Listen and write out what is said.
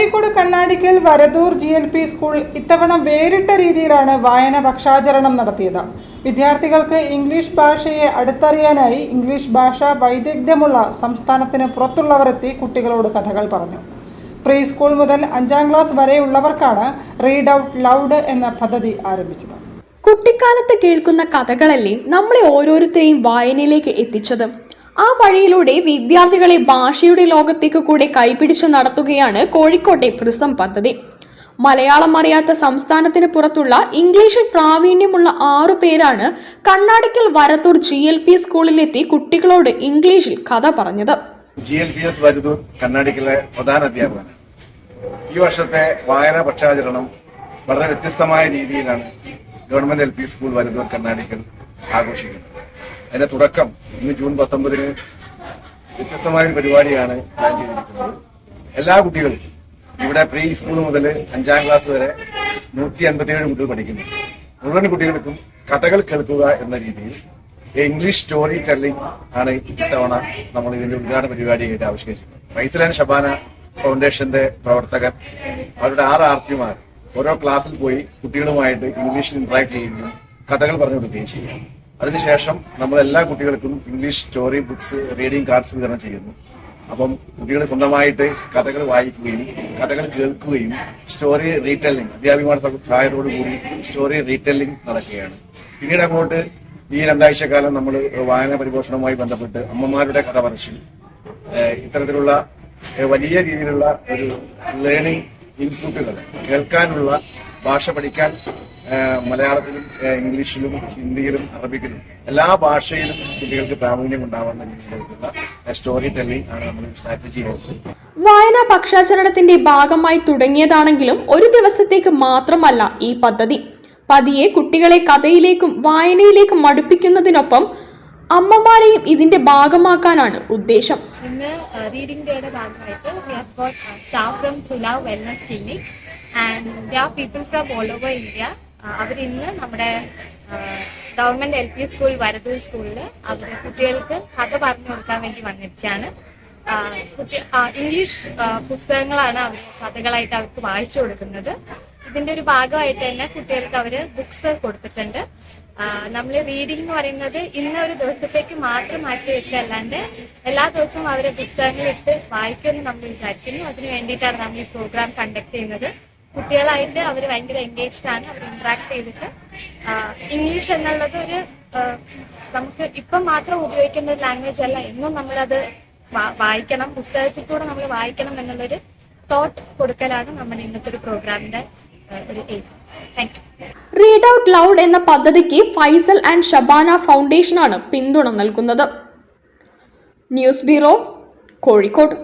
Kozhikode Kannadikkal Varadoor G L P school ഇത്തവണ വേറിട്ട രീതിയിലാണ് വായന പക്ഷാചരണം നടത്തിയത്. വിദ്യാർത്ഥികൾക്ക് ഇംഗ്ലീഷ് ഭാഷയെ അടുത്തറിയാനായി ഇംഗ്ലീഷ് ഭാഷ വൈദഗ്ധ്യമുള്ള സംസ്ഥാനത്തിന് പുറത്തുള്ളവരെത്തി കുട്ടികളോട് കഥകൾ പറഞ്ഞു. പ്രീ സ്കൂൾ മുതൽ അഞ്ചാം ക്ലാസ് വരെയുള്ളവർക്കാണ് റീഡ് ഔട്ട് ലൗഡ് എന്ന പദ്ധതി ആരംഭിച്ചത്. കുട്ടിക്കാലത്ത് കേൾക്കുന്ന കഥകളല്ലേ നമ്മളെ ഓരോരുത്തരെയും വായനയിലേക്ക് എത്തിച്ചത്? ആ വഴിയിലൂടെ വിദ്യാർത്ഥികളെ ഭാഷയുടെ ലോകത്തേക്ക് കൂടെ കൈപിടിച്ച് നടത്തുകയാണ് കോഴിക്കോട്ടെ പ്രിസം പദ്ധതി. മലയാളം അറിയാത്ത സംസ്ഥാനത്തിന് പുറത്തുള്ള ഇംഗ്ലീഷിൽ പ്രാവീണ്യമുള്ള ആറു പേരാണ് Kannadikkal Varathoor G L P സ്കൂളിലെത്തി കുട്ടികളോട് ഇംഗ്ലീഷിൽ കഥ പറഞ്ഞത്. G L P S Varathoor കണ്ണാടിക്കലെ പ്രധാന അധ്യാപകനാണ്. ഈ വർഷത്തെ വായനാ പക്ഷാചരണം വളരെ വ്യത്യസ്തമായ രീതിയിലാണ് government L P school Varathoor Kannadikkal ആഘോഷിക്കുന്നത്. അതിന്റെ തുടക്കം ഇന്ന് ജൂൺ പത്തൊമ്പതിന് വ്യത്യസ്തമായ ഒരു പരിപാടിയാണ് പ്ലാൻ ചെയ്തിരിക്കുന്നത് എല്ലാ കുട്ടികളും ഇവിടെ പ്രീ സ്കൂൾ മുതൽ അഞ്ചാം ക്ലാസ് വരെ നൂറ്റി അൻപത്തിയേഴ് കുട്ടികൾ പഠിക്കുന്നു. മുഴുവൻ കുട്ടികൾക്കും കഥകൾ കേൾക്കുക എന്ന രീതിയിൽ ഇംഗ്ലീഷ് സ്റ്റോറി ടെല്ലിംഗ് ആണ് ഇത്തവണ നമ്മൾ ഇതിന്റെ ഉദ്ഘാടന പരിപാടിയായിട്ട് ആവിഷ്കരിച്ചത് ഫൈസലാൻ ഷബാന ഫൗണ്ടേഷന്റെ പ്രവർത്തകർ അവരുടെ ആറ് ആർത്തിമാർ ഓരോ ക്ലാസ്സിൽ പോയി കുട്ടികളുമായിട്ട് ഇംഗ്ലീഷിൽ ഇന്ററാക്ട് ചെയ്യുകയും കഥകൾ പറഞ്ഞു കൊടുക്കുകയും ചെയ്യും അതിനുശേഷം നമ്മൾ എല്ലാ കുട്ടികൾക്കും English story books reading cards വിതരണം ചെയ്യുന്നു. അപ്പം കുട്ടികൾ സ്വന്തമായിട്ട് കഥകൾ വായിക്കുകയും കഥകൾ കേൾക്കുകയും സ്റ്റോറി റീടെല്ലിംഗ് അധ്യാപികമാരുടെ സഹായത്തോടുകൂടി സ്റ്റോറി റീടെല്ലിംഗ് നടക്കുകയാണ്. പിന്നീട് അങ്ങോട്ട് ഈ രണ്ടാഴ്ച കാലം നമ്മൾ വായന പരിപോഷണവുമായി ബന്ധപ്പെട്ട് അമ്മമാരുടെ കഥ പറച്ചിൽ ഇത്തരത്തിലുള്ള വലിയ രീതിയിലുള്ള ഒരു ലേണിംഗ് ഇൻപുട്ടുകൾ കേൾക്കാനുള്ള ഭാഷ പഠിക്കാൻ മലയാളത്തിലും ഇംഗ്ലീഷിലും ഹിന്ദിയിലും അറബിക്കിലും എല്ലാ ഭാഷയിലും കുട്ടികൾക്ക് പ്രാവീണ്യം ഉണ്ടാവുന്ന രീതിയിലുള്ള സ്റ്റോറി ടെല്ലിംഗ് ആണ് നമ്മൾ സ്ട്രാറ്റജി ചെയ്യുന്നത്. വായനാ പക്ഷാചരണത്തിന്റെ ഭാഗമായി തുടങ്ങിയതാണെങ്കിലും ഒരു ദിവസത്തേക്ക് മാത്രമല്ല ഈ പദ്ധതി. പതിയെ കുട്ടികളെ കഥയിലേക്കും വായനയിലേക്കും മടുപ്പിക്കുന്നതിനൊപ്പം അമ്മമാരെയും ഇതിന്റെ ഭാഗമാക്കാനാണ് ഉദ്ദേശം. ഇന്ന് റീഡിംഗ് ഡേയുടെ ഭാഗമായിട്ട് staff from wellness clinic and the our people from all over India അവർ ഇന്ന് നമ്മുടെ government L P school Varadoor സ്കൂളിൽ അവർ കുട്ടികൾക്ക് കഥ പറഞ്ഞു കൊടുക്കാൻ വേണ്ടി വന്നിരിക്കുകയാണ്. ആ, കുട്ടി ആ, ഇംഗ്ലീഷ് ആ, പുസ്തകങ്ങളാണ് അവർ കഥകളായിട്ട് അവർക്ക് വായിച്ചു കൊടുക്കുന്നത്. ഇതിന്റെ ഒരു ഭാഗമായിട്ട് തന്നെ കുട്ടികൾക്ക് അവർ ബുക്സ് കൊടുത്തിട്ടുണ്ട്. നമ്മൾ റീഡിംഗ് എന്ന് പറയുന്നത് ഇന്ന ഒരു ദിവസത്തേക്ക് മാത്രം മാറ്റി വെച്ചല്ലാണ്ട് എല്ലാ ദിവസവും അവരെ പുസ്തകങ്ങളിട്ട് വായിക്കുമെന്ന് നമ്മൾ വിചാരിക്കുന്നു. അതിന് വേണ്ടിയിട്ടാണ് നമ്മൾ ഈ പ്രോഗ്രാം കണ്ടക്ട് ചെയ്യുന്നത്. കുട്ടികളായിട്ട് അവർ ഭയങ്കര എൻഗേജ്ഡ് ആണ് അവർ ഇന്ററാക്ട് ചെയ്തിട്ട്. ഇംഗ്ലീഷ് എന്നുള്ളത് ഒരു നമുക്ക് ഇപ്പം മാത്രം ഉപയോഗിക്കുന്ന ഒരു ലാംഗ്വേജ് അല്ല എന്നും നമ്മളത് വായിക്കണം പുസ്തകത്തിൽ കൂടെ നമ്മൾ വായിക്കണം എന്നുള്ളൊരു തോട്ട് കൊടുക്കലാണ് നമ്മൾ ഇന്നത്തെ ഒരു പ്രോഗ്രാമിന്റെ ഒരു aim thank you read out loud എന്ന പദ്ധതിക്ക് ഫൈസൽ ആൻഡ് ഷബാന ഫൗണ്ടേഷനാണ് പിന്തുണ നൽകുന്നത്. News bureau Kozhikode.